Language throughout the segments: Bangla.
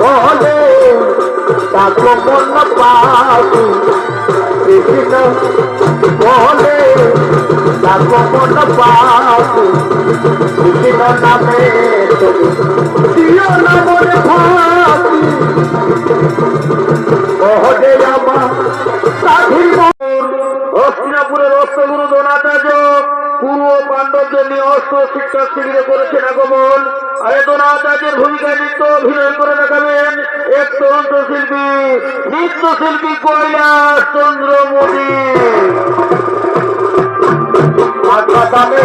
বলে তাকো মন পাখি কৃষ্ণ বলে তাকো মন পাখি কৃষ্ণ নামে দিও না মনে ফাঁকি ওহদে আমার সাধীর হস্তিনাপুরের অস্ত্রগুরু দোনাচার্য পূর্ব পাণ্ডবদের নিয়ে অস্ত্র শিক্ষা শিবিরে করেছেন আগমন। আর এই দোনাচার্যের ভূমিকায় নৃত্য অভিনয় করে দেখাবেন এক তন্ত্র শিল্পী নৃত্য শিল্পী কৈলাস চন্দ্র মোদী হাসপাতালে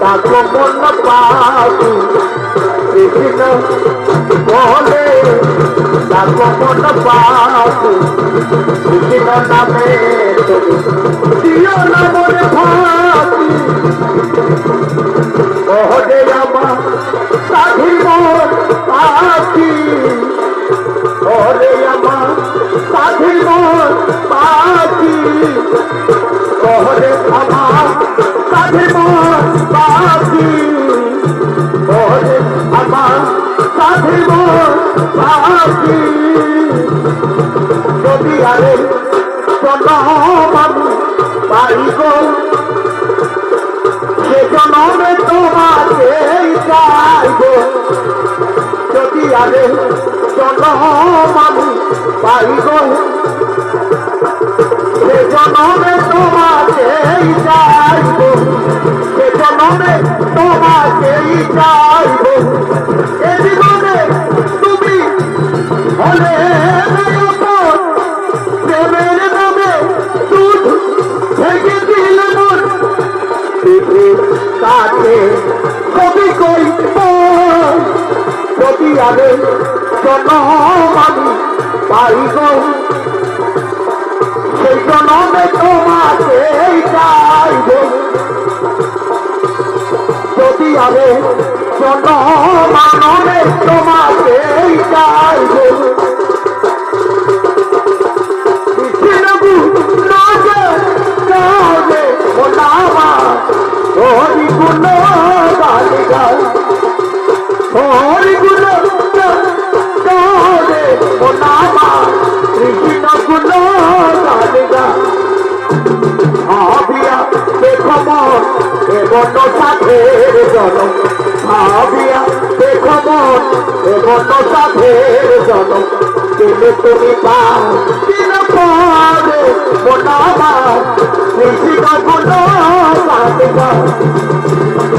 তাকো মন পাখি কৃষ্ণ বলে তাকো মন পাখি কৃষ্ণ নামে দিও না মনে ফাঁকি ওহদে আমার ওরে আমার মন পাখি ওরে আমার মন পাখি যদি আরে জনমানু পাইব সে জনমে তোমাকে চাইব যদি কাছে কবি কই কবি আরে জনমানি পাইব সেই জনমে তোমাকে চাইব কৃষ্ণবু রাজে কাজে ওনামা ভাবিয়া, দেখো মন, দেখো এবং সাথের জনম দিলে তুমি পাও দিন পরে মোটামা কৃষ্ণ গুণ সাধগা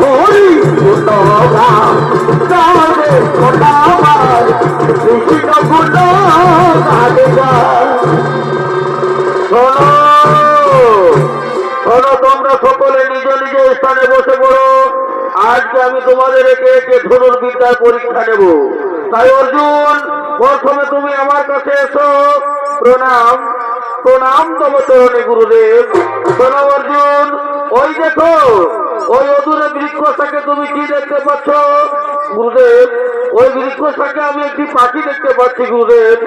হরি গুণ গাবে মোটামা কৃষ্ণ গুণ সাধগা শোনো শোনো, তোমরা সকলে নিজ নিজ স্থানে বসে পড়ো। আজকে আমি তোমাদের একে একে ধনুর বিদ্যার পরীক্ষা নেব। তাই অর্জুন, প্রথমে তুমি আমার কাছে এসো। প্রণাম। প্রণাম তব চরণে গুরুদেব। প্রণাম অর্জুন। ওই দেখো ওই অদূরে বৃক্ষটাকে তুমি কি দেখতে পাচ্ছ? গুরুদেব, ওই বৃক্ষ শাখা আমি একটি পাখি দেখতে পাচ্ছি, গুরুদেব।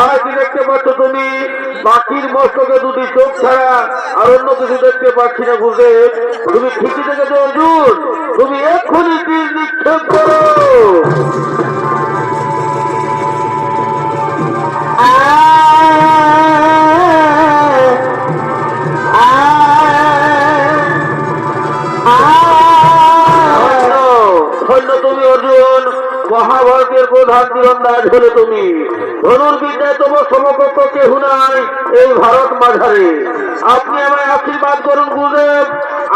আর কি দেখতে পাচ্ছ তুমি? পাখির মস্তকে দুটি চোখ ছাড়া আর অন্য কিছু দেখতে পাচ্ছি না, গুরুদেব। তুমি ঠিকই দেখেছ, অর্জুন। তুমি এক্ষুনি তীর নিক্ষেপ করো। ধন্য তুমি, অর্জুন। মহাভারতের প্রধান তীরন্দাজ হলে তুমি। ধনুর্বিদ্যায় তোমার সমকক্ষ কেহ নাই এই ভারত মাঝারে। আপনি আমায় আশীর্বাদ করুন, গুরুদেব।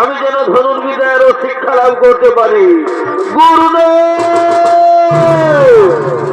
আমি যেন ধনুর্বিদ্যায়েরও শিক্ষা লাভ করতে পারি। গুরুদেব!